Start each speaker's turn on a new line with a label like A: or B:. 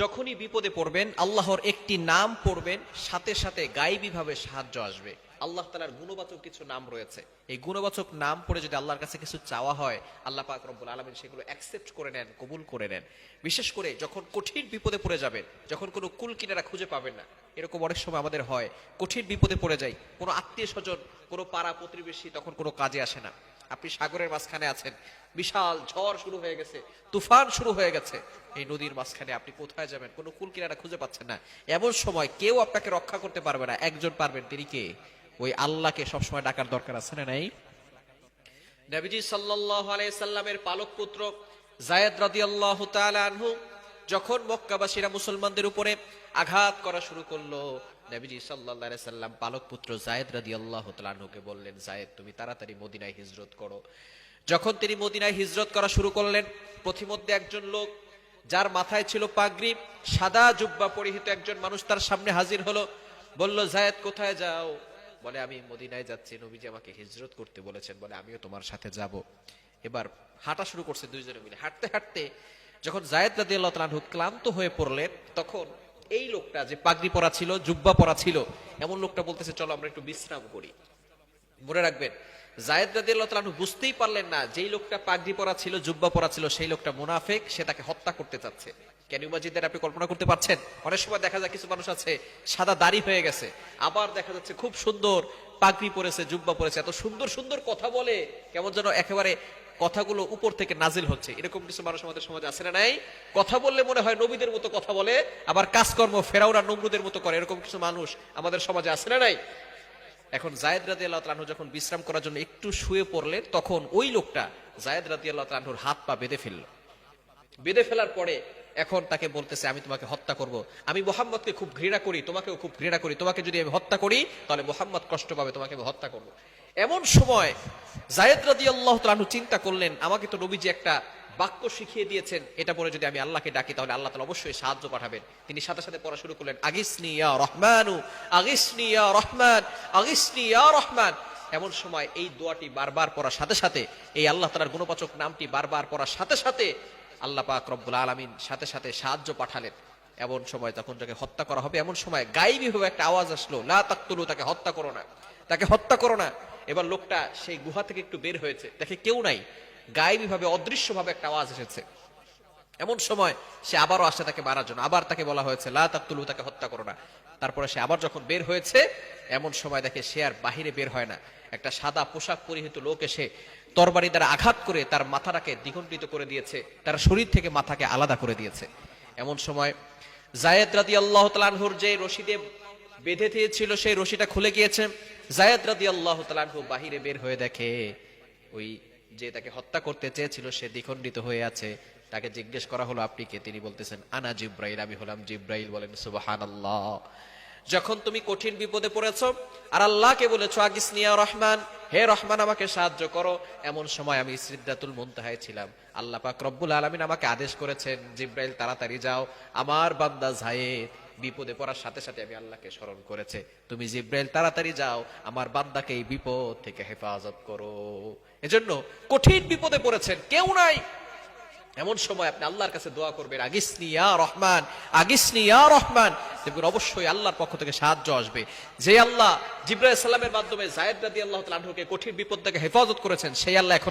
A: যখনই বিপদে পড়বেন আল্লাহর একটি নাম পড়বেন সাথে সাথে গাইবিভাবে সাহায্য আসবে। আল্লাহ তালার গুণবাচক কিছু নাম রয়েছে। এই গুণবাচক নাম পড়ে যদি আল্লাহর কাছে কিছু চাওয়া হয়, আল্লাহ পাক রব্বুল আলমিন সেগুলো অ্যাকসেপ্ট করে নেন, কবুল করে নেন। বিশেষ করে যখন কঠিন বিপদে পড়ে যাবেন, যখন কোনো কুল কিনারা খুঁজে পাবেন না, এরকম অনেক সময় আমাদের হয়, কঠিন বিপদে পড়ে যাই, কোনো আত্মীয় স্বজন, কোনো পাড়া প্রতিবেশী তখন কোনো কাজে আসে না। আপনি সাগরের মাঝখানে আছেন, বিশাল ঝড় শুরু হয়ে গেছে, তুফান শুরু হয়ে গেছে, এই নদীর মাঝখানে আপনি কোথায় যাবেন, কোনো কুল কিনারা খুঁজে পাচ্ছেন না। এমন সময় কেউ আপনাকে রক্ষা করতে পারবে না, একজন পারবেন, তিনি কে? ওই আল্লাহকে সবসময় ডাকার দরকার আছে না নাই? নবীজি সাল্লাল্লাহু আলাইহি সাল্লামের পালক পুত্র জায়েদ রাদিয়াল্লাহু তাআলা আনহু যখন মক্কাবাসীরা মুসলমানদের উপরে আঘাত করা শুরু করল, নবীজি আলাইহি সাল্লাম পালক পুত্র জায়েদ রাদিয়াল্লাহু তাআলা আনহুকে বললেন জায়েদ তুমি তাড়াতাড়ি মদিনায় হিজরত করো। যখন তিনি মদিনায় হিজরত করা শুরু করলেন প্রতিমধ্যে একজন লোক যার মাথায় ছিল পাগড়ি, সাদা জুব্বা পরিহিত একজন মানুষ তার সামনে হাজির হলো, বলল জায়েদ কোথায় যাও? বলে, আমি মদিনায় যাচ্ছি, নবীজি আমাকে হিজরত করতে বলেছেন। বলে, আমিও তোমার সাথে যাব। এবার হাঁটা শুরু করছে দুইজনে মিলে। হাঁটতে হাঁটতে যখন জায়েদ রাদি আল্লাহ তালাহু ক্লান্ত হয়ে পড়লেন, তখন এই লোকটা যে পাগড়ি পরা ছিল, জুব্বা পরা ছিল, এমন লোকটা বলতেছে, চলো, আমরা একটু বিশ্রাম করি। মনে রাখবেন, জায়েদ রাদি আল্লাহ তালাহু বুঝতেই পারলেন না, যেই লোকটা পাগড়ি পরা ছিল, জুব্বা পরা ছিল, সেই লোকটা মুনাফেক, সে তাকে হত্যা করতে চাচ্ছে। কেন মাজিদের আপনি কল্পনা করতে পারছেন? অনেক সময় দেখা যায় কিছু মানুষ আছে, সাদা দাড়ি হয়ে গেছে। আবার দেখা যাচ্ছে খুব সুন্দর পাগড়ি পরেছে, জুব্বা পরেছে। এত সুন্দর সুন্দর কথা বলে কেমন যেন একেবারে কথাগুলো উপর থেকে নাজিল হচ্ছে। এরকম কিছু মানুষ আমাদের সমাজে আছে না নাই? কথা বললে মনে হয় নবীদের মতো কথা বলে, আবার কাজকর্ম ফেরাউরা নমরুদের মতো করে। এরকম কিছু মানুষ আমাদের সমাজে আছে না নাই? এখন জায়েদ রাজি আল্লাহ তালাহু যখন বিশ্রাম করার জন্য একটু শুয়ে পড়লেন, তখন ওই লোকটা জায়েদ রাজি আল্লাহ তালাহুর হাত পা বেঁধে ফেলল। বেঁধে ফেলার পরে এখন তাকে বলতেছে, আমি তোমাকে হত্যা করব। আমি মোহাম্মদকে খুব ঘৃণা করি, তোমাকেও খুব ঘৃণা করি। তোমাকে যদি আমি হত্যা করি, তাহলে মোহাম্মদ কষ্ট পাবে, তোমাকে আমি হত্যা করব। এমন সময় জায়েদ রাজি আল্লাহ তালু চিন্তা করলেন, আমাকে তো নবীজি একটা বাক্য শিখিয়ে দিয়েছেন, এটা পরে যদি আমি আল্লাহকে ডাকি, তাহলে আল্লাহ তালা অবশ্যই সাহায্য পাঠাবেন। তিনি সাথে সাথে পড়া শুরু করলেন, আগিসনি ইয়া রহমানু, আগিসনি রহমান, আগিসনি ইয়া রহমান। এমন সময় এই দোয়াটি বারবার পড়ার সাথে সাথে, এই আল্লাহ তালার গুণবাচক নামটি বারবার পড়ার সাথে সাথে আল্লাহ পাক রব্বুল আলমিন সাথে সাথে সাহায্য পাঠালেন। এমন সময় তখন তাকে হত্যা করা হবে, এমন সময় গাইবি ভাবে একটা আওয়াজ আসলো, লা তাকতুলু, তাকে হত্যা করো না, তাকে হত্যা করো না। এবার লোকটা সেই গুহা থেকে একটু বের হয়েছে, দেখে কেউ নাই গাইবি ভাবে অদৃশ্য ভাবে একটা আওয়াজ এসেছে। এমন সময় সে আবারও আসে তাকে মারার জন্য। আবার তাকে বলা হয়েছে, লা তাকতুলু, তাকে হত্যা করো না। তারপরে সে আবার যখন বের হয়েছে, এমন সময় দেখে সে আর বাহিরে বের হয় না। একটা সাদা পোশাক পরিহিত লোক এসে তরবারি দ্বারা আঘাত করে তার মাথাটাকে দ্বিখণ্ডিত করে দিয়েছে, তার শরীর থেকে মাথাকে আলাদা করে দিয়েছে। এমন সময় জায়েদ রাদি আল্লাহ তালানহুর যে রশিদে বেঁধে দিয়েছিল, সেই রশিটা খুলে গিয়েছে। জায়েদ রাদি আল্লাহ তালানহু বাহিরে বের হয়ে দেখে, ওই যে তাকে হত্যা করতে চেয়েছিল, সে দ্বিখণ্ডিত হয়ে আছে। তাকে জিজ্ঞেস করা হলো, আপনি কে? তিনি বলতেছেন, আনা জিব্রাইল, আমি হলাম জিব্রাইল, বলেন সুবাহান যখন তুমি কঠিন বিপদে পড়েছ, আর আল্লাহকে বলেছ আগিসনিয়া রহমান, হে রহমান, আমাকে সাহায্য করো। এমন সময় আমি সিদ্ধাতুল মুনতাহায় ছিলাম। আল্লাহ পাক রব্বুল আলমিন আমাকে আদেশ করেছেন, জিব্রাইল, তাড়াতাড়ি যাও। আমার বান্দা জায়েদ বিপদে পড়ার সাথে সাথে আমি আল্লাহকে স্মরণ করেছে। তুমি জিব্রাইল, তাড়াতাড়ি যাও। আমার বান্দাকে এই বিপদ থেকে হেফাজত করো। এজন্য কঠিন বিপদে পড়েছেন কেউ নাই। এমন সময় আপনি আল্লাহর কাছে দোয়া করবেন আগিসনি রহমান আগিসনি রহমান দেখবেন অবশ্যই আল্লাহর পক্ষ থেকে সাহায্য আসবে। যে আল্লাহ জিব্রাহ ইসলামের মাধ্যমে জায়দ রাদি আল্লাহ তাআলাকে কঠিন বিপদ থেকে হেফাজত করেছেন, সেই আল্লাহ এখন